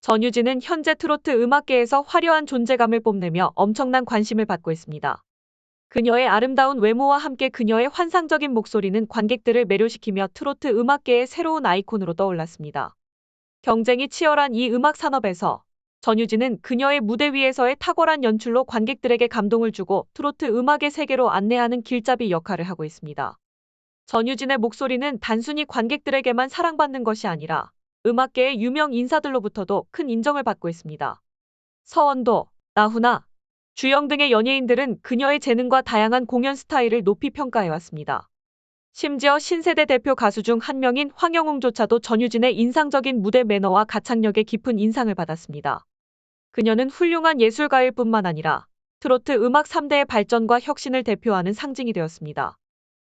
전유진은 현재 트로트 음악계에서 화려한 존재감을 뽐내며 엄청난 관심을 받고 있습니다. 그녀의 아름다운 외모와 함께 그녀의 환상적인 목소리는 관객들을 매료시키며 트로트 음악계의 새로운 아이콘으로 떠올랐습니다. 경쟁이 치열한 이 음악 산업에서 전유진은 그녀의 무대 위에서의 탁월한 연출로 관객들에게 감동을 주고 트로트 음악의 세계로 안내하는 길잡이 역할을 하고 있습니다. 전유진의 목소리는 단순히 관객들에게만 사랑받는 것이 아니라 음악계의 유명 인사들로부터도 큰 인정을 받고 있습니다. 서원도, 나훈아, 주영 등의 연예인들은 그녀의 재능과 다양한 공연 스타일을 높이 평가해왔습니다. 심지어 신세대 대표 가수 중 한 명인 황영웅조차도 전유진의 인상적인 무대 매너와 가창력에 깊은 인상을 받았습니다. 그녀는 훌륭한 예술가일 뿐만 아니라 트로트 음악 3대의 발전과 혁신을 대표하는 상징이 되었습니다.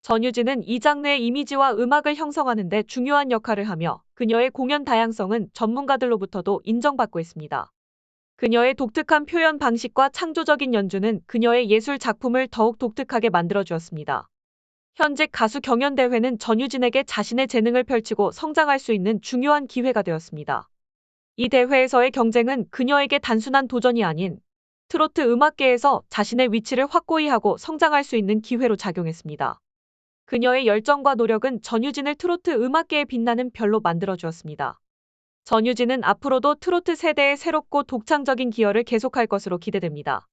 전유진은 이 장르의 이미지와 음악을 형성하는 데 중요한 역할을 하며 그녀의 공연 다양성은 전문가들로부터도 인정받고 있습니다. 그녀의 독특한 표현 방식과 창조적인 연주는 그녀의 예술 작품을 더욱 독특하게 만들어 주었습니다. 현재 가수 경연대회는 전유진에게 자신의 재능을 펼치고 성장할 수 있는 중요한 기회가 되었습니다. 이 대회에서의 경쟁은 그녀에게 단순한 도전이 아닌 트로트 음악계에서 자신의 위치를 확고히 하고 성장할 수 있는 기회로 작용했습니다. 그녀의 열정과 노력은 전유진을 트로트 음악계에 빛나는 별로 만들어 주었습니다. 전유진은 앞으로도 트로트 세대의 새롭고 독창적인 기여를 계속할 것으로 기대됩니다.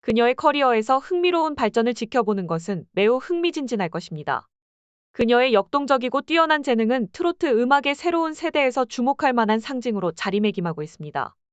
그녀의 커리어에서 흥미로운 발전을 지켜보는 것은 매우 흥미진진할 것입니다. 그녀의 역동적이고 뛰어난 재능은 트로트 음악의 새로운 세대에서 주목할 만한 상징으로 자리매김하고 있습니다.